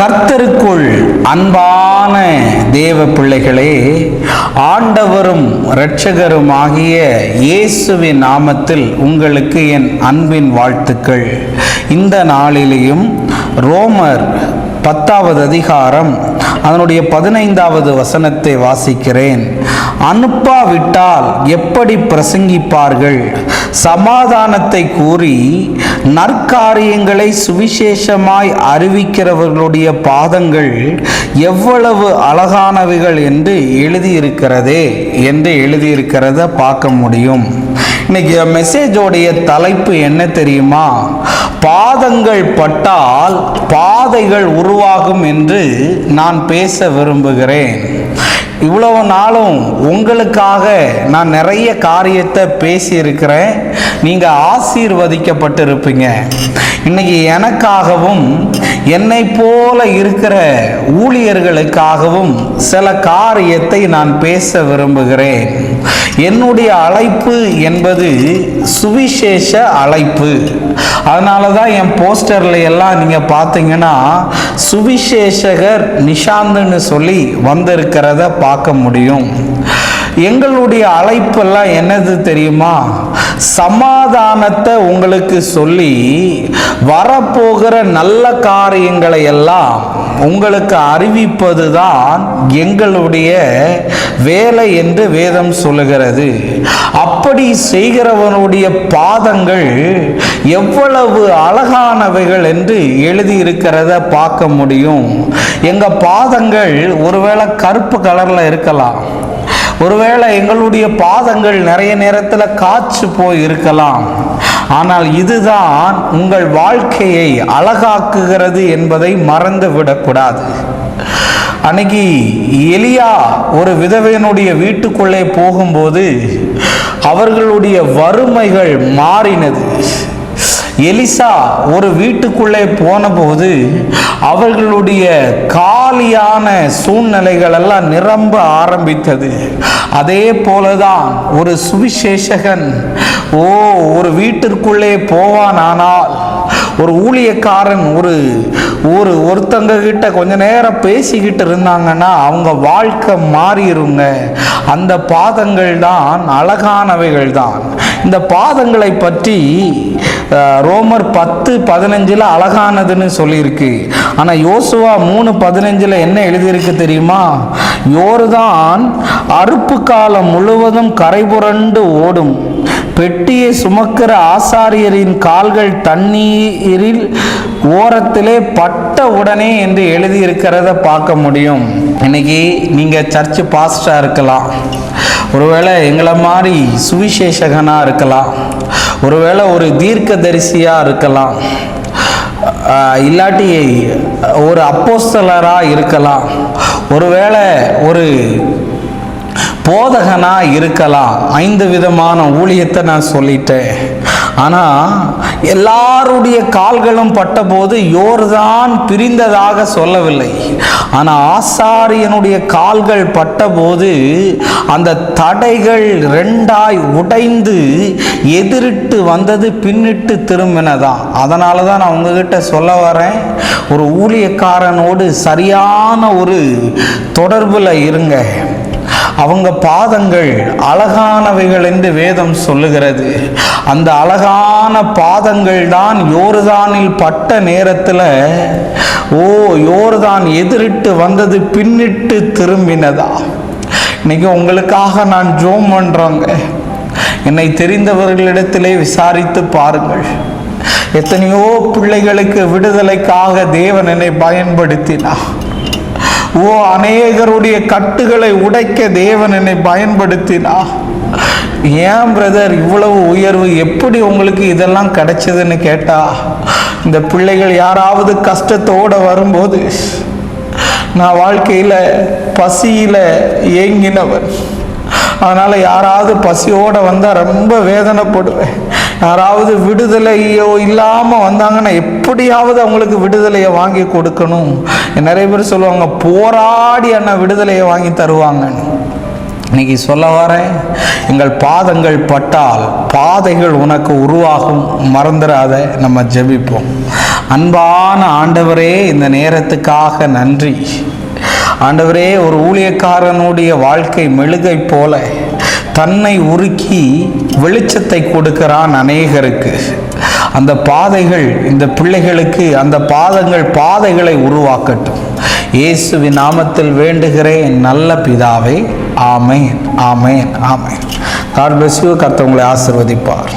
கர்த்தருக்குள் அன்பான தேவ பிள்ளைகளே ஆண்டவரும் இரட்சகரும் ஆகிய இயேசுவின் நாமத்தில் உங்களுக்கு என் அன்பின் வாழ்த்துக்கள். இந்த நாளிலேயும் ரோமர் பத்தாவது அதிகாரம் அதனுடைய பதினைந்தாவது வசனத்தை வாசிக்கிறேன். அனுப்பாவிட்டால் எப்படி பிரசங்கிப்பார்கள்? சமாதானத்தை கூறி நற்காரியங்களை சுவிசேஷமாய் அறிவிக்கிறவர்களுடைய பாதங்கள் எவ்வளவு அழகானவைகள் என்று எழுதியிருக்கிறதே என்று எழுதியிருக்கிறத பார்க்க முடியும். இன்னைக்கு மெசேஜோடைய தலைப்பு என்ன தெரியுமா? பாதங்கள் பட்டால் பாதைகள் உருவாகும் என்று நான் பேச விரும்புகிறேன். இவ்வளவு நாளும் உங்களுக்காக நான் நிறைய காரியத்தை பேசியிருக்கிறேன். நீங்கள் ஆசீர்வதிக்கப்பட்டிருப்பீங்க. இன்னைக்கு எனக்காகவும் என்னை போல இருக்கிற ஊழியர்களுக்காகவும் சில காரியத்தை நான் பேச விரும்புகிறேன். என்னுடைய அழைப்பு என்பது சுவிசேஷ அழைப்பு. அதனால தான் என் போஸ்டரில் எல்லாம் நீங்கள் பார்த்தீங்கன்னா சுவிசேஷகர் நிஷாந்துன்னு சொல்லி வந்திருக்கிறத பார்க்க முடியும். எங்களுடைய அழைப்பெல்லாம் என்னது தெரியுமா? சமாதானத்தை உங்களுக்கு சொல்லி வரப்போகிற நல்ல காரியங்களை எல்லாம் உங்களுக்கு அறிவிப்பது தான் எங்களுடைய வேலை என்று வேதம் சொல்லுகிறது. அப்படி செய்கிறவனுடைய பாதங்கள் எவ்வளவு அழகானவைகள் என்று எழுதியிருக்கிறத பார்க்க முடியும். எங்கள் பாதங்கள் ஒருவேளை கருப்பு கலரில் இருக்கலாம். ஒருவேளை எங்களுடைய பாதங்கள் நிறைய நேரத்தில் காய்ச்சி போய் இருக்கலாம். ஆனால் இதுதான் உங்கள் வாழ்க்கையை அழகாக்குகிறது என்பதை மறந்து விடக்கூடாது. அன்னைக்கு எலியா ஒரு விதவையனுடைய வீட்டுக்குள்ளே போகும்போது அவர்களுடைய வறுமைகள் மாறினது. எலிசா ஒரு வீட்டுக்குள்ளே போனபோது அவர்களுடைய காலியான சூழ்நிலைகள் எல்லாம் நிரம்ப ஆரம்பித்தது. அதே போலதான் ஒரு சுவிசேஷகன் ஓ ஒரு வீட்டிற்குள்ளே போவானானால்? ஒரு ஊழியக்காரன் ஒரு ஒரு ஒருத்தங்க கிட்ட கொஞ்ச நேரம் பேசிக்கிட்டு இருந்தாங்கன்னா அவங்க வாழ்க்கை மாறிடுங்க அந்த பாதங்கள் தான் அழகானவைகள் தான் இந்த பாதங்களை பற்றி ரோமர் பத்து பதினஞ்சில் அழகானதுன்னு சொல்லியிருக்கு. ஆனால் யோசுவா மூணு பதினஞ்சில் என்ன எழுதியிருக்கு தெரியுமா? யோர்தான் அறுப்பு காலம் முழுவதும் கரைபுரண்டு ஓடும். பெட்டியை சுமக்கிற ஆசாரியரின் கால்கள் தண்ணீரில் ஓரத்திலே பட்ட உடனே என்று எழுதியிருக்கிறத பார்க்க முடியும். இன்னைக்கு நீங்கள் சர்ச்சு பாஸ்டாக இருக்கலாம். ஒருவேளை எங்களை மாதிரி சுவிசேஷகனாக இருக்கலாம். ஒருவேளை ஒரு தீர்க்கதரிசியாக இருக்கலாம். இல்லாட்டி ஒரு அப்போஸ்தலராக இருக்கலாம். ஒருவேளை ஒரு போதகனாக இருக்கலாம். ஐந்து விதமான ஊழியத்தை நான் சொல்லிட்டேன். ஆனால் எல்லாருடைய கால்களும் பட்டபோது யோர்தான் பிரிந்ததாக சொல்லவில்லை. ஆனால் ஆசாரியனுடைய கால்கள் பட்டபோது அந்த தடைகள் ரெண்டாய் உடைந்து எதிரிட்டு வந்தது பின்னிட்டு திரும்பினதான் அதனால தான் நான் உங்ககிட்ட சொல்ல வரேன் ஒரு ஊழியக்காரனோடு சரியான ஒரு தொடர்பில் இருங்க. அவங்க பாதங்கள் அழகானவைகள் என்று வேதம் சொல்லுகிறது. அந்த அழகான பாதங்கள் தான் யோர்தானில் பட்ட நேரத்தில் ஓ யோர்தான் எதிரிட்டு வந்தது பின்னிட்டு திரும்பினதா? இன்னைக்கு உங்களுக்காக நான் ஜோம் பண்ணுறோங்க என்னை தெரிந்தவர்களிடத்திலே விசாரித்து பாருங்கள். எத்தனையோ பிள்ளைகளுக்கு விடுதலைக்காக தேவன் என்னை பயன்படுத்தினார். ஓ அநேகருடைய கட்டுகளை உடைக்க தேவன் என்னை பயன்படுத்தினா ஏன் பிரதர் இவ்வளவு உயர்வு. எப்படி உங்களுக்கு இதெல்லாம் கிடைச்சதுன்னு கேட்டா இந்த பிள்ளைகள் யாராவது கஷ்டத்தோட வரும்போது நான் வாழ்க்கையில் பசியில் ஏங்கினவன். அதனால் யாராவது பசியோடு வந்தால் ரொம்ப வேதனைப்படுவேன். யாராவது விடுதலையோ இல்லாமல் வந்தாங்கன்னா எப்படியாவது அவங்களுக்கு விடுதலையை வாங்கி கொடுக்கணும். நிறைய பேர் சொல்லுவாங்க போராடி அண்ணா விடுதலையை வாங்கி தருவாங்கன்னு. இன்னைக்கு சொல்ல வரேன் எங்கள் பாதங்கள் பட்டால் பாதைகள் உனக்கு உருவாகும். மறந்துடாத நம்ம ஜெபிப்போம். அன்பான ஆண்டவரே இந்த நேரத்துக்காக நன்றி. ஆண்டவரே ஒரு ஊழியக்காரனுடைய வாழ்க்கை மெழுகை போல. தன்னை உருக்கி வெளிச்சத்தை கொடுக்கிறான் அநேகருக்கு. அந்த பாதைகள் இந்த பிள்ளைகளுக்கு அந்த பாதங்கள் பாதைகளை உருவாக்கட்டும். இயேசுவின் நாமத்தில் வேண்டுகிறேன் நல்ல பிதாவே ஆமேன் ஆமேன் ஆமேன். காட் பிளஸ் யூ ஆசிர்வதிப்பார்.